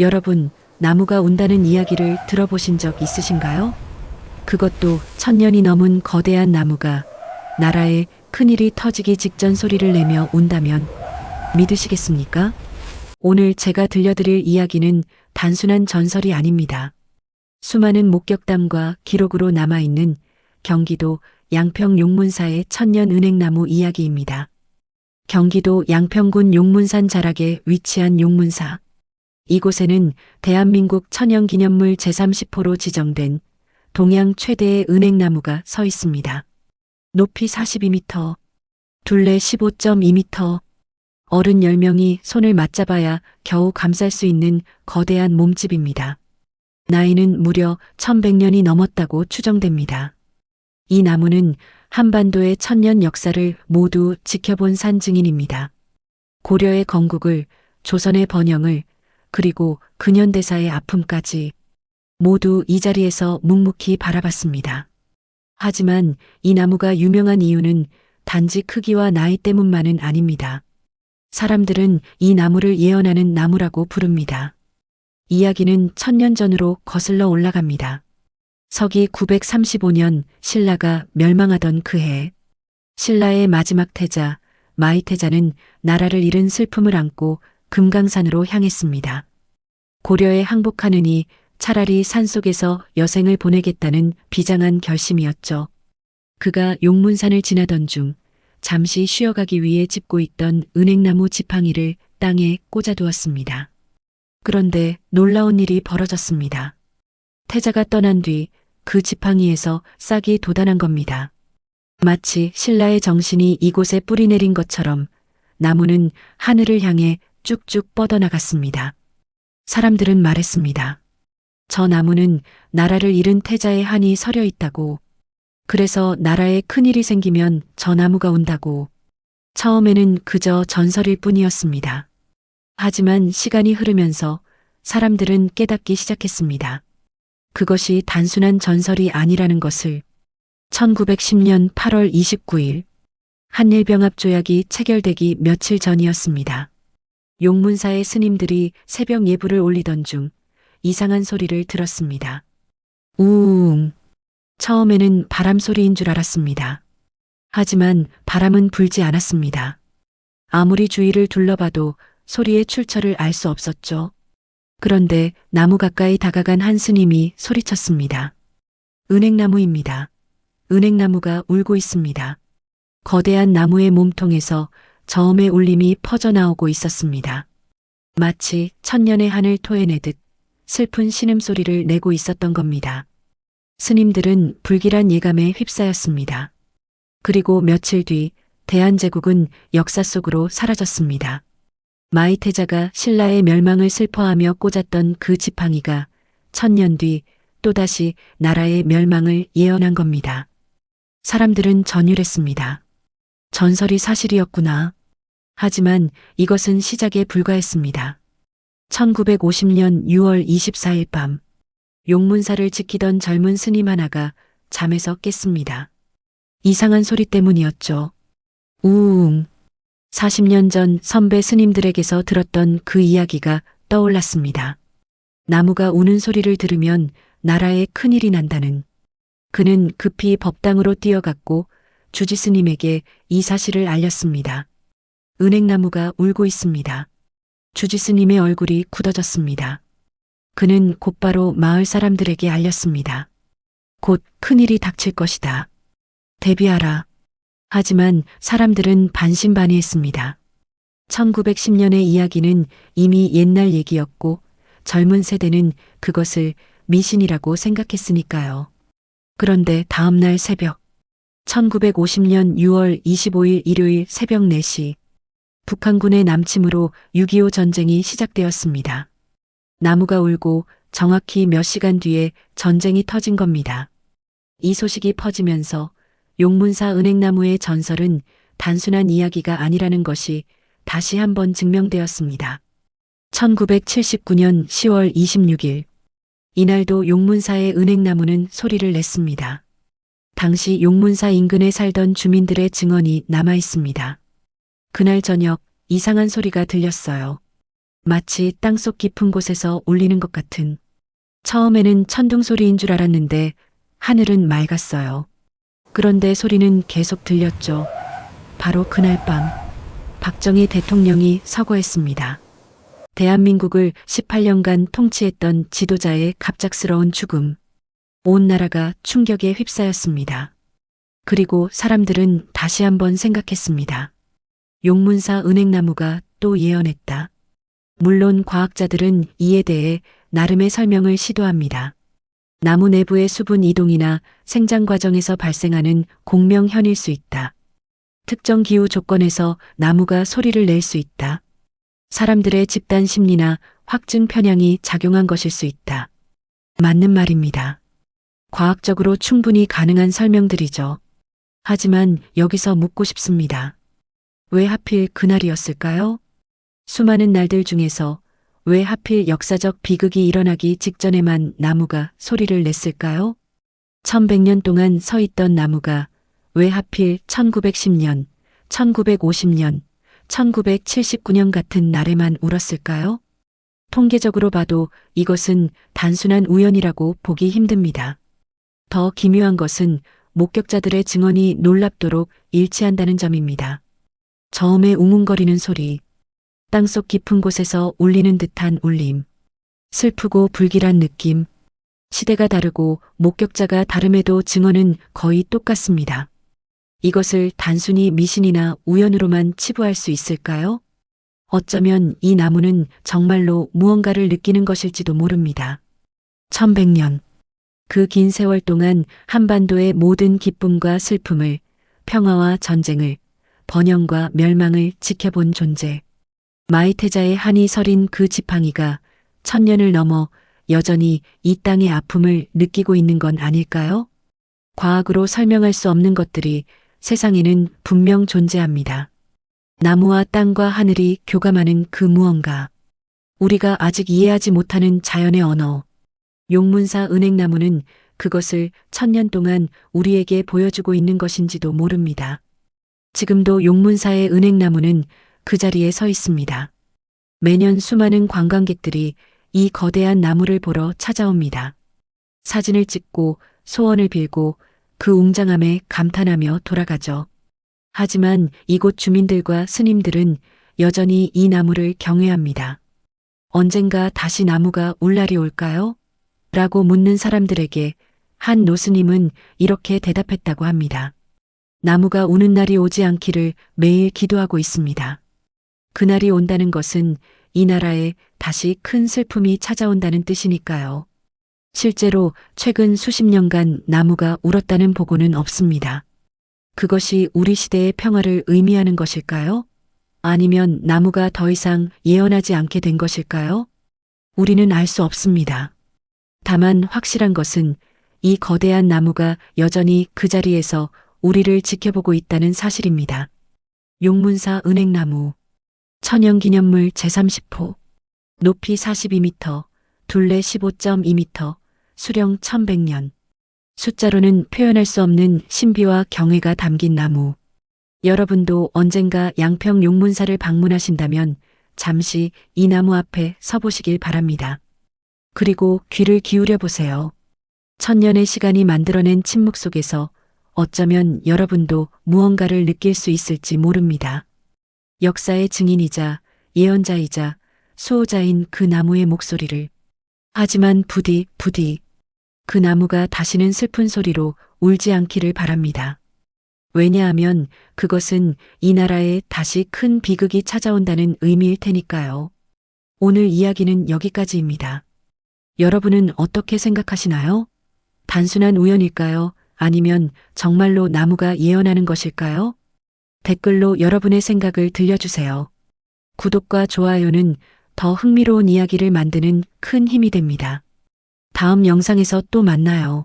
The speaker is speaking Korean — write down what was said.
여러분, 나무가 운다는 이야기를 들어보신 적 있으신가요? 그것도 천년이 넘은 거대한 나무가 나라에 큰일이 터지기 직전 소리를 내며 운다면 믿으시겠습니까? 오늘 제가 들려드릴 이야기는 단순한 전설이 아닙니다. 수많은 목격담과 기록으로 남아있는 경기도 양평 용문사의 천년 은행나무 이야기입니다. 경기도 양평군 용문산 자락에 위치한 용문사. 이곳에는 대한민국 천연기념물 제30호로 지정된 동양 최대의 은행나무가 서 있습니다. 높이 42m, 둘레 15.2m, 어른 10명이 손을 맞잡아야 겨우 감쌀 수 있는 거대한 몸집입니다. 나이는 무려 1100년이 넘었다고 추정됩니다. 이 나무는 한반도의 천년 역사를 모두 지켜본 산 증인입니다. 고려의 건국을, 조선의 번영을, 그리고 근현대사의 아픔까지 모두 이 자리에서 묵묵히 바라봤습니다. 하지만 이 나무가 유명한 이유는 단지 크기와 나이 때문만은 아닙니다. 사람들은 이 나무를 예언하는 나무라고 부릅니다. 이야기는 천년 전으로 거슬러 올라갑니다. 서기 935년 신라가 멸망하던 그해 신라의 마지막 태자 마이태자는 나라를 잃은 슬픔을 안고 금강산으로 향했습니다. 고려에 항복하느니 차라리 산속에서 여생을 보내겠다는 비장한 결심이었죠. 그가 용문산을 지나던 중 잠시 쉬어가기 위해 짚고 있던 은행나무 지팡이를 땅에 꽂아두었습니다. 그런데 놀라운 일이 벌어졌습니다. 태자가 떠난 뒤 그 지팡이에서 싹이 돋아난 겁니다. 마치 신라의 정신이 이곳에 뿌리내린 것처럼 나무는 하늘을 향해 쭉쭉 뻗어나갔습니다. 사람들은 말했습니다. 저 나무는 나라를 잃은 태자의 한이 서려 있다고. 그래서 나라에 큰일이 생기면 저 나무가 온다고. 처음에는 그저 전설일 뿐이었습니다. 하지만 시간이 흐르면서 사람들은 깨닫기 시작했습니다. 그것이 단순한 전설이 아니라는 것을 1910년 8월 29일 한일병합 조약이 체결되기 며칠 전이었습니다. 용문사의 스님들이 새벽 예불을 올리던 중 이상한 소리를 들었습니다. 우웅. 처음에는 바람 소리인 줄 알았습니다. 하지만 바람은 불지 않았습니다. 아무리 주위를 둘러봐도 소리의 출처를 알 수 없었죠. 그런데 나무 가까이 다가간 한 스님이 소리쳤습니다. 은행나무입니다. 은행나무가 울고 있습니다. 거대한 나무의 몸통에서 저음의 울림이 퍼져나오고 있었습니다. 마치 천년의 한을 토해내듯 슬픈 신음소리를 내고 있었던 겁니다. 스님들은 불길한 예감에 휩싸였습니다. 그리고 며칠 뒤 대한제국은 역사 속으로 사라졌습니다. 마이태자가 신라의 멸망을 슬퍼하며 꽂았던 그 지팡이가 천년 뒤 또다시 나라의 멸망을 예언한 겁니다. 사람들은 전율했습니다. 전설이 사실이었구나. 하지만 이것은 시작에 불과했습니다. 1950년 6월 24일 밤, 용문사를 지키던 젊은 스님 하나가 잠에서 깼습니다. 이상한 소리 때문이었죠. 우웅. 40년 전 선배 스님들에게서 들었던 그 이야기가 떠올랐습니다. 나무가 우는 소리를 들으면 나라에 큰일이 난다는. 그는 급히 법당으로 뛰어갔고 주지 스님에게 이 사실을 알렸습니다. 은행나무가 울고 있습니다. 주지 스님의 얼굴이 굳어졌습니다. 그는 곧바로 마을 사람들에게 알렸습니다. 곧 큰일이 닥칠 것이다. 대비하라. 하지만 사람들은 반신반의했습니다. 1910년의 이야기는 이미 옛날 얘기였고 젊은 세대는 그것을 미신이라고 생각했으니까요. 그런데 다음날 새벽 1950년 6월 25일 일요일 새벽 4시 북한군의 남침으로 6.25 전쟁이 시작되었습니다. 나무가 울고 정확히 몇 시간 뒤에 전쟁이 터진 겁니다. 이 소식이 퍼지면서 용문사 은행나무의 전설은 단순한 이야기가 아니라는 것이 다시 한번 증명되었습니다. 1979년 10월 26일 이날도 용문사의 은행나무는 소리를 냈습니다. 당시 용문사 인근에 살던 주민들의 증언이 남아 있습니다. 그날 저녁 이상한 소리가 들렸어요. 마치 땅속 깊은 곳에서 울리는 것 같은. 처음에는 천둥 소리인 줄 알았는데 하늘은 맑았어요. 그런데 소리는 계속 들렸죠. 바로 그날 밤 박정희 대통령이 서거했습니다. 대한민국을 18년간 통치했던 지도자의 갑작스러운 죽음. 온 나라가 충격에 휩싸였습니다. 그리고 사람들은 다시 한번 생각했습니다. 용문사 은행나무가 또 예언했다. 물론 과학자들은 이에 대해 나름의 설명을 시도합니다. 나무 내부의 수분 이동이나 생장 과정에서 발생하는 공명현일 수 있다. 특정 기후 조건에서 나무가 소리를 낼 수 있다. 사람들의 집단 심리나 확증 편향이 작용한 것일 수 있다. 맞는 말입니다. 과학적으로 충분히 가능한 설명들이죠. 하지만 여기서 묻고 싶습니다. 왜 하필 그날이었을까요? 수많은 날들 중에서 왜 하필 역사적 비극이 일어나기 직전에만 나무가 소리를 냈을까요? 1100년 동안 서 있던 나무가 왜 하필 1910년, 1950년, 1979년 같은 날에만 울었을까요? 통계적으로 봐도 이것은 단순한 우연이라고 보기 힘듭니다. 더 기묘한 것은 목격자들의 증언이 놀랍도록 일치한다는 점입니다. 처음에 웅웅거리는 소리, 땅속 깊은 곳에서 울리는 듯한 울림, 슬프고 불길한 느낌, 시대가 다르고 목격자가 다름에도 증언은 거의 똑같습니다. 이것을 단순히 미신이나 우연으로만 치부할 수 있을까요? 어쩌면 이 나무는 정말로 무언가를 느끼는 것일지도 모릅니다. 1100년. 그 긴 세월 동안 한반도의 모든 기쁨과 슬픔을, 평화와 전쟁을, 번영과 멸망을 지켜본 존재. 마이테자의 한이 서린 그 지팡이가 천년을 넘어 여전히 이 땅의 아픔을 느끼고 있는 건 아닐까요? 과학으로 설명할 수 없는 것들이 세상에는 분명 존재합니다. 나무와 땅과 하늘이 교감하는 그 무언가. 우리가 아직 이해하지 못하는 자연의 언어. 용문사 은행나무는 그것을 천년 동안 우리에게 보여주고 있는 것인지도 모릅니다. 지금도 용문사의 은행나무는 그 자리에 서 있습니다. 매년 수많은 관광객들이 이 거대한 나무를 보러 찾아옵니다. 사진을 찍고 소원을 빌고 그 웅장함에 감탄하며 돌아가죠. 하지만 이곳 주민들과 스님들은 여전히 이 나무를 경외합니다. 언젠가 다시 나무가 울 날이 올까요? 라고 묻는 사람들에게 한 노스님은 이렇게 대답했다고 합니다. 나무가 우는 날이 오지 않기를 매일 기도하고 있습니다. 그날이 온다는 것은 이 나라에 다시 큰 슬픔이 찾아온다는 뜻이니까요. 실제로 최근 수십 년간 나무가 울었다는 보고는 없습니다. 그것이 우리 시대의 평화를 의미하는 것일까요? 아니면 나무가 더 이상 예언하지 않게 된 것일까요? 우리는 알 수 없습니다. 다만 확실한 것은 이 거대한 나무가 여전히 그 자리에서 우리를 지켜보고 있다는 사실입니다. 용문사 은행나무 천연기념물 제30호 높이 42m, 둘레 15.2m, 수령 1100년 숫자로는 표현할 수 없는 신비와 경애가 담긴 나무. 여러분도 언젠가 양평 용문사를 방문하신다면 잠시 이 나무 앞에 서보시길 바랍니다. 그리고 귀를 기울여 보세요. 천년의 시간이 만들어낸 침묵 속에서 어쩌면 여러분도 무언가를 느낄 수 있을지 모릅니다. 역사의 증인이자 예언자이자 수호자인 그 나무의 목소리를. 하지만 부디 부디 그 나무가 다시는 슬픈 소리로 울지 않기를 바랍니다. 왜냐하면 그것은 이 나라에 다시 큰 비극이 찾아온다는 의미일 테니까요. 오늘 이야기는 여기까지입니다. 여러분은 어떻게 생각하시나요? 단순한 우연일까요? 아니면 정말로 나무가 예언하는 것일까요? 댓글로 여러분의 생각을 들려주세요. 구독과 좋아요는 더 흥미로운 이야기를 만드는 큰 힘이 됩니다. 다음 영상에서 또 만나요.